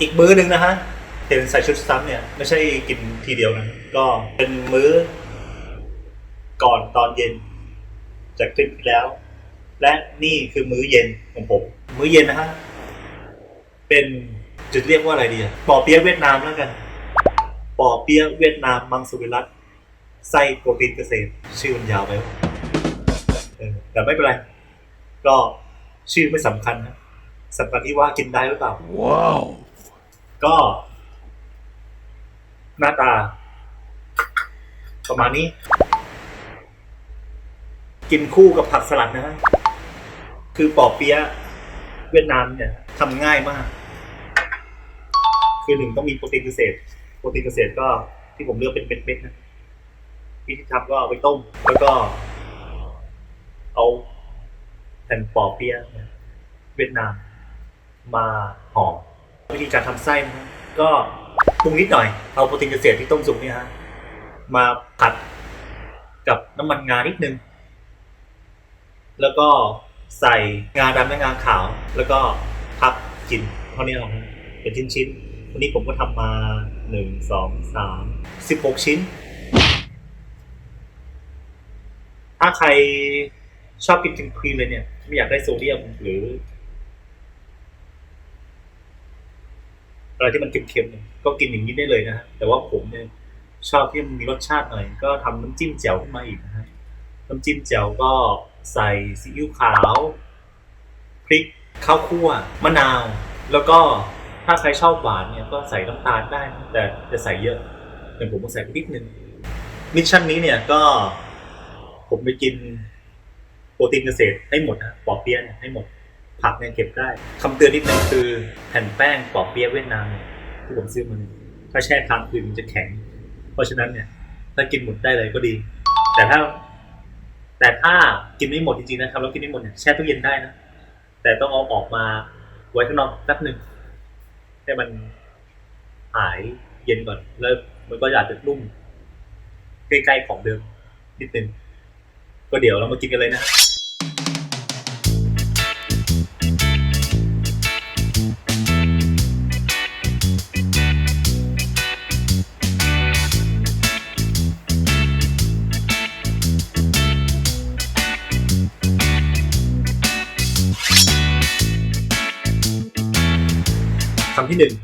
อีกมื้อหนึ่งนะฮะเห็นใส่ชุดซ้ำเนี่ย ไม่ใช่กินทีเดียวนะก็เป็นมื้อ ก่อนตอนเย็น จากคลิปที่แล้ว และนี่คือมื้อเย็นของผม มื้อเย็นนะฮะเป็นจะเรียกว่าอะไรดีอะปอเปี๊ยะเวียดนามแล้วกันปอเปี๊ยะเวียดนามมังสวิรัตไส้โปรตีนเกษตร ชื่อมันยาวไปวะเออแต่ไม่เป็นไร ก็ชื่อไม่สำคัญนะสำคัญที่ว่ากินได้หรือเปล่า Wow. ก็ หน้าตา ประมาณนี้ กินคู่กับผักสลัดนะฮะคือปอเปี๊ยะเวียดนามเนี่ยทำง่ายมาก คือหนึ่งต้องมีโปรตีนเกษตรโปรตีนเกษตรก็ที่ผมเลือกเป็นเม็ดๆนะวิธีทำก็เอาไปต้ม แล้วก็ เอาแผ่นปอเปี๊ยะเวียดนามมาห่อ วิธีการทำไส้นะฮะก็ปรุงนิดหน่อยเอาโปรตีนเกษตรที่ต้มสุกเนี่ยฮะมาผัดกับน้ำมันงานิดนึง แล้วก็ใส่งาดำและงาขาว แล้วก็พับกินเท่านี้เองเป็นชิ้นๆวันนี้ผมก็ทำมาหนึ่งสองสามสิบหกชิ้น ถ้าใครชอบกินครีมเลยเนี่ย ไม่อยากได้โซเดียมหรือ อะไรที่มันเค็มๆเนี่ยก็กินอย่างนี้ได้เลยนะฮะแต่ว่าผมเนี่ยชอบที่มันมีรสชาติหน่อย ก็ทำน้ำจิ้มแจ่วขึ้นมาอีกนะฮะน้ำจิ้มแจ่วก็ใส่ซีอิ๊วขาวพริกข้าวคั่วมะนาว แล้วก็ถ้าใครชอบหวานเนี่ยก็ใส่น้ำตาลได้นะแต่จะใส่เยอะอย่างผมก็ใส่นิดนึงมิชชั่นนี้เนี่ยก็ ผมไปกินโปรตีนเกษตรให้หมดนะปอเปี๊ยะเนี่ยให้หมด ผักเนี่ยเก็บได้คำเตือนนิดนึงคือแผ่นแป้งปอเปี๊ยะเวียดนามที่ผมซื้อมาเนี่ยถ้าแช่ค้างคืนมันจะแข็ง เพราะฉะนั้นเนี่ย ถ้ากินหมดได้เลยก็ดี แต่ถ้า แต่ถ้ากินไม่หมดจริงๆนะครับแล้วกินไม่หมดเนี่ยแช่ตู้เย็นได้นะแต่ต้องเอาออกมาไว้ข้างนอกแป๊บหนึ่งให้มันหายเย็นก่อน แล้วมันก็อยากจะนุ่มใกล้ๆของเดิมนิดนึงก็เดี๋ยวเรามากินกันเลยนะ คำที่หนึ่ง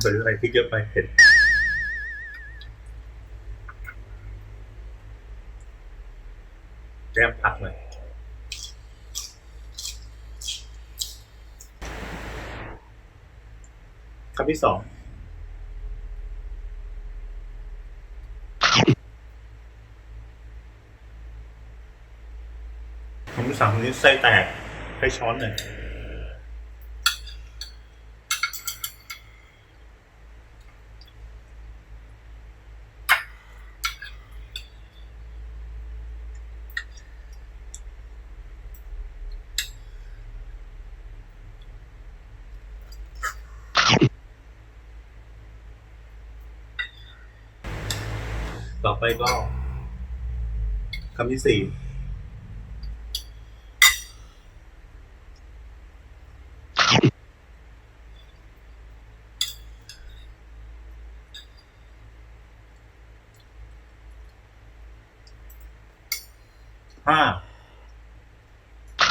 ใส่อะไรพริกเยอะไปเผ็ดแก้มผักหน่อยคำที่สองคำที่ สามนี้ไส้แตกให้ช้อนหน่อยต่อไปก็คำที่สี่ห้า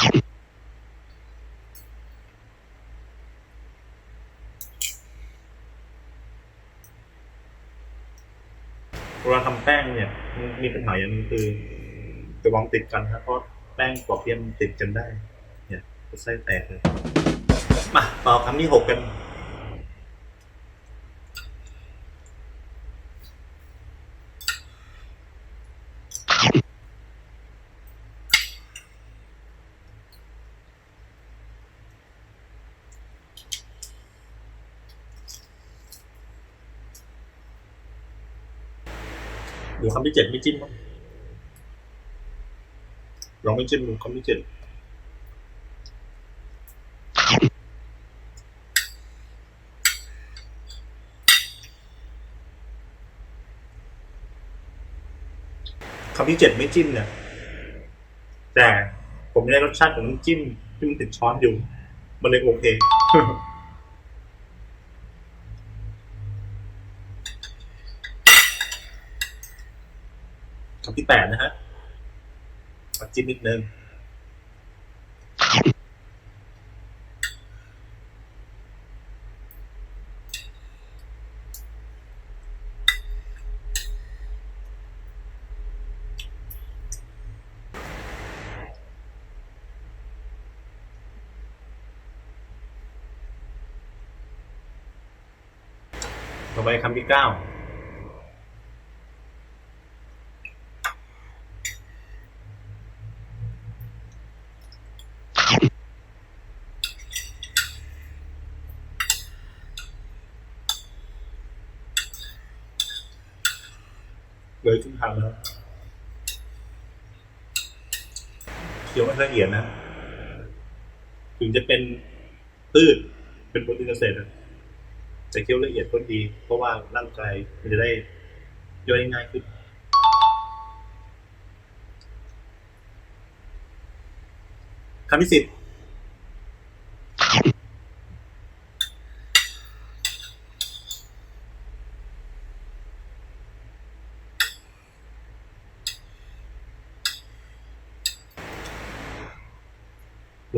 เวลาทำแป้งเนี่ยมันมีปัญหาอย่างหนึงคือระวังติดกันครับเพราะแป้งกรอบเทียมนติดกันได้ เนี่ยไส้แตกเลย มาต่อคำที่หกกัน ดูคำที่เจ็ดไม่จิ้มบ้างลองไม่จิ้มดูคำที่เจ็ดคำที่เจ็ดไม่จิ้มเนี่ย แต่ผมได้รสชาติของน้ำจิ้มที่มันติดช้อนอยู่ มันเลยโอเค คำที่แปดนะฮะน้ำจิ้มนิดนึงต่อไปคำที่เก้า เลยครึ่งทางแล้วเคี้ยวไม่ละเอียดนะ ถึงจะเป็นพืชเป็นโปรตีนเกษตรอะแต่เคี้ยวละเอียดก็ดี เพราะว่าร่างกายมันจะได้ย่อยง่ายขึ้นคำที่สิบ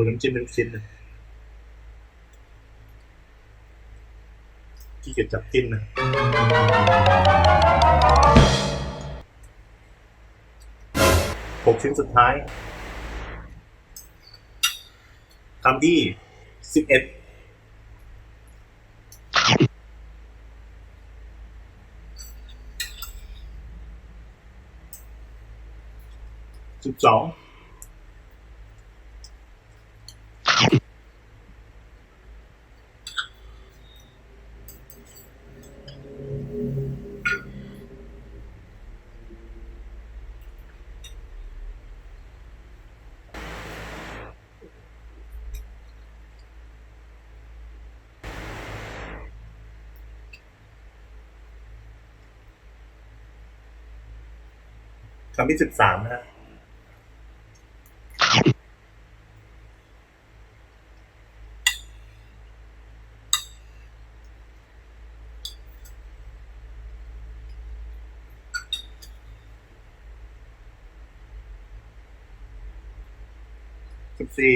น้ำจิ้มเป็นชิ้นนะที่เกียจจับจิ้มนะหกชิ้นสุดท้ายคำที่สิบเอ็ดสิบสอง คำที่สิบสามนะฮะสิบสี่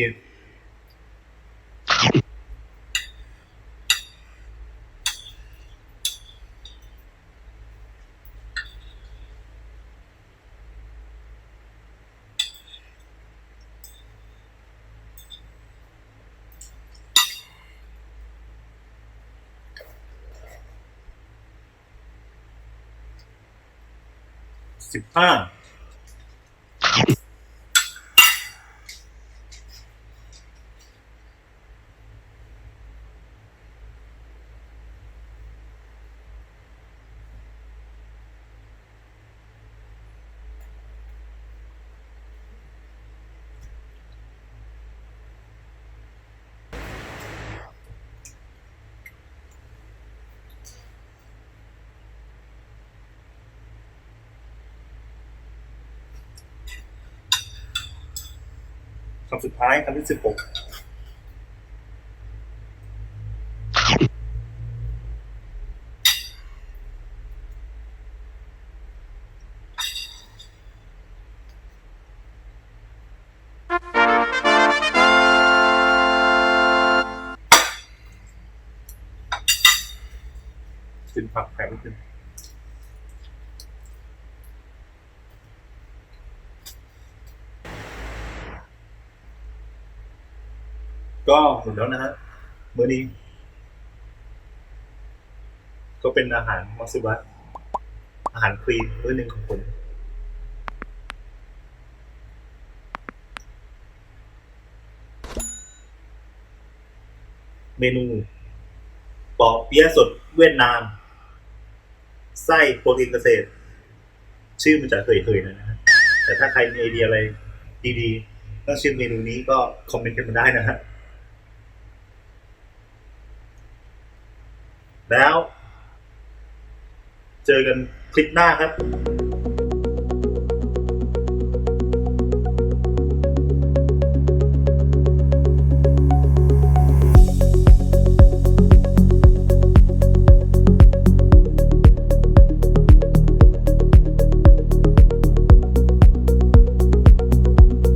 一般。 คำสุดท้ายคำที่สิบหกสินผักแผลไม่ขึ้น ก็หมดแล้วนะฮะมื้อนี้ ก็เป็นอาหารมักซิวัตอาหารคลีนมื้อหนึ่งของผมเมนูปอเปี๊ยะสดเวียดนาม ไส้โปรตีนเกษตร ชื่อมันจะเคยๆนอยนะฮะแต่ถ้าใครมีไอเดียอะไรดีๆต้องชื่อเมนูนี้ก็คอมเมนต์กันมาได้นะฮะ แล้ว เจอกันคลิปหน้าครับ